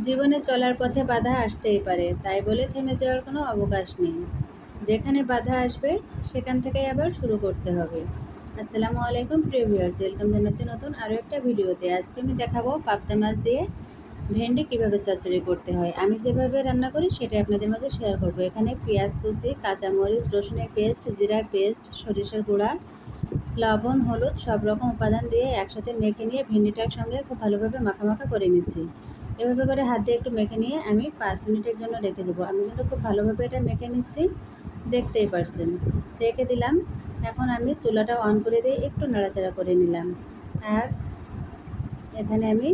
জীবনে চলার পথে বাধা আসতেই পারে, তাই বলে থেমে যাওয়ার কোনো অবকাশ নেই। যেখানে বাধা আসবে, সেখান থেকেই আবার শুরু করতে হবে। আসসালামু আলাইকুম, প্রিয় ভিউয়ার্স ওয়েলকাম জানাচ্ছি নতুন আরও একটা ভিডিওতে। আজকে আমি দেখাবো পাবদা মাছ দিয়ে ভেন্ডি কীভাবে চচ্চড়ি করতে হয়। আমি যেভাবে রান্না করি, সেটাই আপনাদের মাঝে শেয়ার করব। এখানে পেঁয়াজ কুচি, কাঁচামরিচ, রসুনের পেস্ট, জিরার পেস্ট, সরিষার গুঁড়া, লবণ, হলুদ সব রকম উপাদান দিয়ে একসাথে মেখে নিয়ে ভেন্ডিটার সঙ্গে খুব ভালোভাবে মাখা মাখা করে নিচ্ছি। এভাবে করে হাত দিয়ে একটু মেখে নিয়ে আমি পাঁচ মিনিটের জন্য রেখে দেবো। আমি কিন্তু খুব ভালোভাবে এটা মেখে নিচ্ছি, দেখতেই পারছেন। রেখে দিলাম, এখন আমি চুলাটা অন করে দিয়ে একটু নাড়াচাড়া করে নিলাম। আর এখানে আমি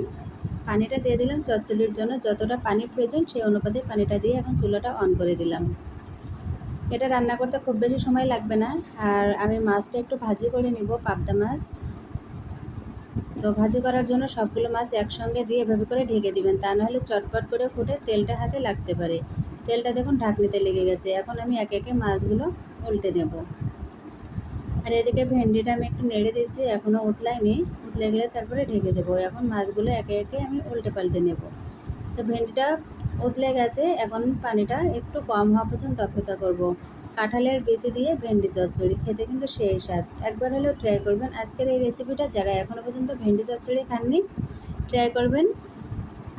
পানিটা দিয়ে দিলাম চচ্চড়ির জন্য, যতটা পানি প্রয়োজন সেই অনুপাতে পানিটা দিয়ে এখন চুলাটা অন করে দিলাম। এটা রান্না করতে খুব বেশি সময় লাগবে না, আর আমি মাছটা একটু ভাজি করে নিব, পাবদা মাছ। তো ভাজি করার জন্য সবগুলো মাছ একসঙ্গে দিয়ে এভাবে করে ঢেকে দিবেন। তা নাহলে চটপট করে ফুটে তেলটা হাতে লাগতে পারে। তেলটা দেখুন ঢাকনিতে লেগে গেছে। এখন আমি একে একে মাছগুলো উল্টে নেব। আর এদিকে ভেন্ডিটা আমি একটু নেড়ে দিয়েছি, এখনও উতলায়নি। উতলে গেলে তারপরে ঢেকে দেবো। এখন মাছগুলো একে একে আমি উল্টে পাল্টে নেব। তো ভেন্ডিটা উতলে গেছে। এখন পানিটা একটু কম হওয়া পর্যন্ত অপেক্ষা করব। কাঁঠালের বেঁচে দিয়ে ভেন্ডি চচ্চড়ি খেতে কিন্তু সেই স্বাদ। একবার হলেও ট্রাই করবেন। আজকের এই রেসিপিটা যারা এখনও পর্যন্ত ভেন্ডি চচ্চড়ি খাননি ট্রাই করবেন।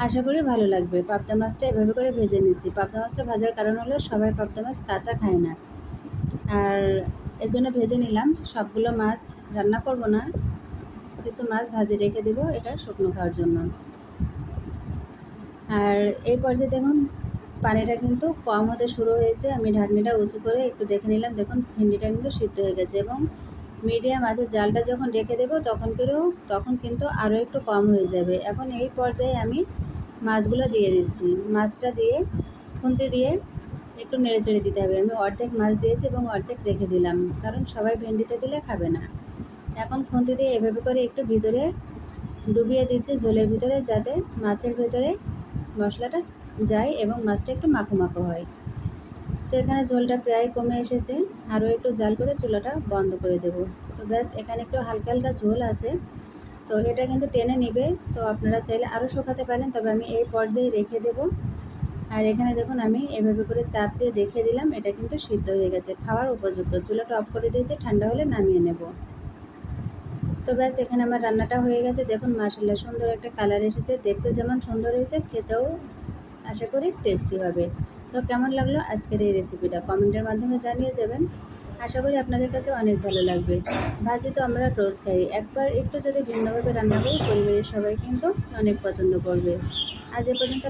আশা করি ভালো লাগবে। পাবদা মাছটা এভাবে করে ভেজে নিচ্ছি। পাবদা মাছটা ভাজার কারণ হলো সবাই পাবদা মাছ কাঁচা খায় না। আর এর জন্য ভেজে নিলাম। সবগুলো মাছ রান্না করব না। কিছু মাছ ভাজে রেখে দেবো। এটা শুকনো খাওয়ার জন্য। আর এই পর্যায়ে দেখুন পানিটা কিন্তু কম হতে শুরু হয়েছে। আমি ঢাকনিটা উঁচু করে একটু দেখে নিলাম। দেখুন, ভেন্ডিটা কিন্তু সিদ্ধ হয়ে গেছে এবং মিডিয়াম আছে জালটা যখন রেখে দেবো, তখন করেও তখন কিন্তু আরও একটু কম হয়ে যাবে। এখন এই পর্যায়ে আমি মাছগুলো দিয়ে দিচ্ছি। মাছটা দিয়ে খুন্তি দিয়ে একটু নেড়ে চেড়ে দিতে হবে। আমি অর্ধেক মাছ দিয়েছি এবং অর্ধেক রেখে দিলাম, কারণ সবাই ভেন্ডিতে দিলে খাবে না। এখন খুন্তি দিয়ে এভাবে করে একটু ভিতরে ডুবিয়ে দিচ্ছি ঝোলের ভিতরে, যাতে মাছের ভেতরে মশলাটা যায় এবং মাছটা একটু মাখো মাখো হয়। তো এখানে ঝোলটা প্রায় কমে এসেছে। আরও একটু জাল করে চুলাটা বন্ধ করে দেব। তো ব্যাস, এখানে একটু হালকা হালকা ঝোল আছে। তো এটা কিন্তু টেনে নিবে। তো আপনারা চাইলে আরও শুকাতে পারেন, তবে আমি এই পর্যায়ে রেখে দেব। আর এখানে দেখুন, আমি এভাবে করে চাপ দিয়ে দেখে দিলাম, এটা কিন্তু সিদ্ধ হয়ে গেছে, খাওয়ার উপযুক্ত। চুলাটা অফ করে দিয়েছে, ঠান্ডা হলে নামিয়ে নেব। তো ব্যাস, এখানে আমার রান্নাটা হয়ে গেছে। দেখুন মাসাল্লাহ সুন্দর একটা কালার এসেছে। দেখতে যেমন সুন্দর হয়েছে, খেতেও আশা করি টেস্টি হবে। তো কেমন লাগল আজকের এই রেসিপিটা কমেন্টের মাধ্যমে জানিয়ে যাবেন। আশা করি আপনাদের কাছে অনেক ভালো লাগবে। ভাজি তো আমরা রোজ খাই। একবার একটু যদি ভিন্নভাবে রান্না করি, পরিবারের সবাই কিন্তু অনেক পছন্দ করবে। আজ এ পর্যন্ত